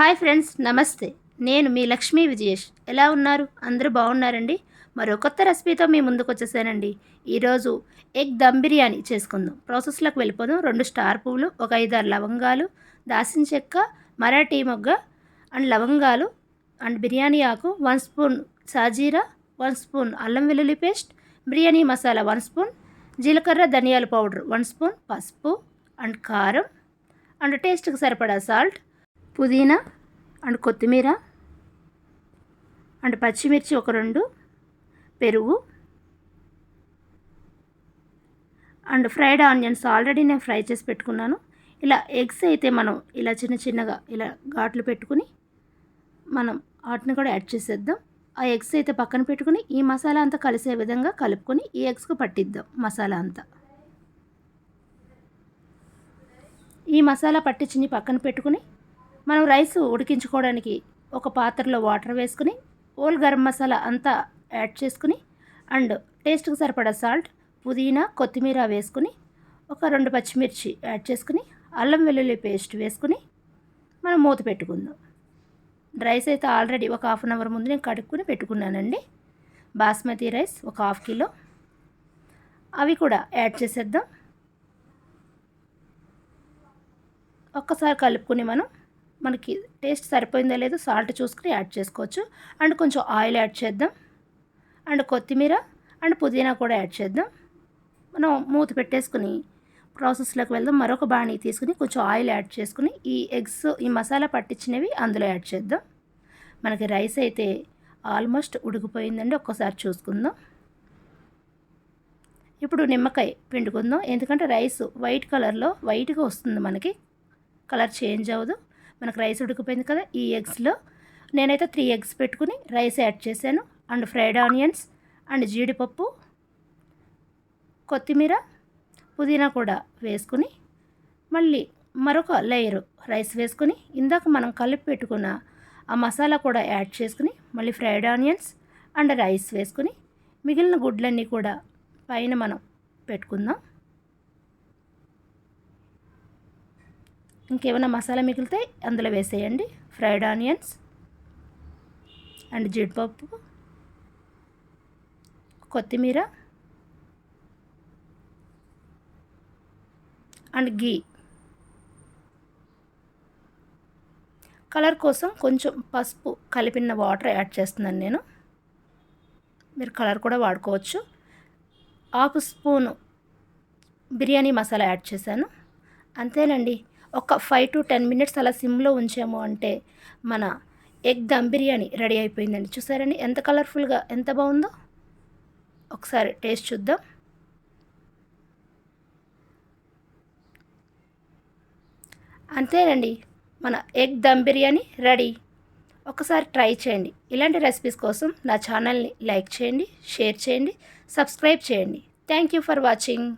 Hi friends నమస్తే. నేను మీ లక్ష్మీ విజయేష్. ఎలా ఉన్నారు? అందరూ బాగున్నారండి? మరో కొత్త రెసిపీతో మీ ముందుకు వచ్చేసానండి ఈరోజు ఎగ్ దమ్ బిర్యానీ చేసుకుందాం. ప్రాసెస్లోకి వెళ్ళిపోదాం. రెండు స్టార్ పువ్వులు ఒక ఐదారు లవంగాలు దాసిన చెక్క మరాఠీ మొగ్గ అండ్ లవంగాలు అండ్ బిర్యానీ ఆకు వన్ స్పూన్ సాజీరా వన్ స్పూన్ అల్లం వెల్లుల్లి paste biryani masala one spoon జీలకర్ర ధనియాల పౌడర్ వన్ స్పూన్ పసుపు అండ్ కారం అండ్ టేస్ట్కి సరిపడా సాల్ట్ పుదీనా అండ్ కొత్తిమీర అండ్ పచ్చిమిర్చి ఒక రెండు పెరుగు అండ్ ఫ్రైడ్ ఆనియన్స్ ఆల్రెడీ నేను ఫ్రై చేసి పెట్టుకున్నాను. ఇలా ఎగ్స్ అయితే మనం ఇలా చిన్న చిన్నగా ఇలా ఘాట్లు పెట్టుకుని మనం వాటిని కూడా యాడ్ చేసేద్దాం. ఆ ఎగ్స్ అయితే పక్కన పెట్టుకుని ఈ మసాలా అంతా కలిసే విధంగా కలుపుకొని ఈ ఎగ్స్కు పట్టిద్దాం మసాలా అంతా. ఈ మసాలా పట్టించి పక్కన పెట్టుకుని మనం రైస్ ఉడికించుకోవడానికి ఒక పాత్రలో వాటర్ వేసుకుని ఓల్ గరం మసాలా అంతా యాడ్ చేసుకుని అండ్ టేస్ట్కి సరిపడా సాల్ట్ పుదీనా కొత్తిమీర వేసుకుని ఒక రెండు పచ్చిమిర్చి యాడ్ చేసుకుని అల్లం వెల్లుల్లి పేస్ట్ వేసుకుని మనం మూత పెట్టుకుందాం. రైస్ అయితే ఆల్రెడీ ఒక హాఫ్ అన్ అవర్ ముందు నేను కడుక్కుని పెట్టుకున్నానండి. బాస్మతి రైస్ ఒక హాఫ్ కిలో. అవి కూడా యాడ్ చేసేద్దాం. ఒక్కసారి కలుపుకుని మనం మనకి టేస్ట్ సరిపోయిందో లేదో సాల్ట్ చూసుకుని యాడ్ చేసుకోవచ్చు. అండ్ కొంచెం ఆయిల్ యాడ్ చేద్దాం. అండ్ కొత్తిమీర అండ్ పుదీనా కూడా యాడ్ చేద్దాం. మనం మూత పెట్టేసుకుని ప్రాసెస్లోకి వెళ్దాం. మరొక బాణీ తీసుకుని కొంచెం ఆయిల్ యాడ్ చేసుకుని ఈ ఎగ్స్ ఈ మసాలా పట్టించినవి అందులో యాడ్ చేద్దాం. మనకి రైస్ అయితే ఆల్మోస్ట్ ఉడికిపోయిందండి. ఒక్కసారి చూసుకుందాం. ఇప్పుడు నిమ్మకాయ పిండుకుందాం. ఎందుకంటే రైస్ వైట్ కలర్లో వైట్గా వస్తుంది మనకి. కలర్ చేంజ్ అవ్వదు. మనకు రైస్ ఉడికిపోయింది కదా ఈ ఎగ్స్లో. నేనైతే త్రీ ఎగ్స్ పెట్టుకుని రైస్ యాడ్ చేశాను. అండ్ ఫ్రైడ్ ఆనియన్స్ అండ్ జీడిపప్పు కొత్తిమీర పుదీనా కూడా వేసుకుని మళ్ళీ మరొక లేయరు రైస్ వేసుకుని ఇందాక మనం కలిపి పెట్టుకున్న ఆ మసాలా కూడా యాడ్ చేసుకుని మళ్ళీ ఫ్రైడ్ ఆనియన్స్ అండ్ రైస్ వేసుకుని మిగిలిన గుడ్లన్నీ కూడా పైన మనం పెట్టుకుందాం. ఇంకేమైనా మసాలా మిగిలితే అందులో వేసేయండి. ఫ్రైడ్ ఆనియన్స్ అండ్ జీడిపప్పు కొత్తిమీర అండ్ గీ కలర్ కోసం కొంచెం పసుపు కలిపిన వాటర్ యాడ్ చేస్తున్నాను నేను. మీరు కలర్ కూడా వాడుకోవచ్చు. Half spoon biryani masala add చేశాను. అంతేనండి. ఒక ఫైవ్ టు టెన్ మినిట్స్ అలా సిమ్లో ఉంచాము అంటే మన ఎగ్ దమ్ బిర్యానీ రెడీ అయిపోయిందండి. చూసారండి? ఎంత కలర్ఫుల్గా ఎంత బాగుందో? ఒకసారి టేస్ట్ చూద్దాం. అంతేనండి మన ఎగ్ దమ్ బిర్యానీ రెడీ. ఒకసారి ట్రై చేయండి. ఇలాంటి రెసిపీస్ కోసం నా ఛానల్ని లైక్ చేయండి షేర్ చేయండి సబ్స్క్రైబ్ చేయండి. Thank you for watching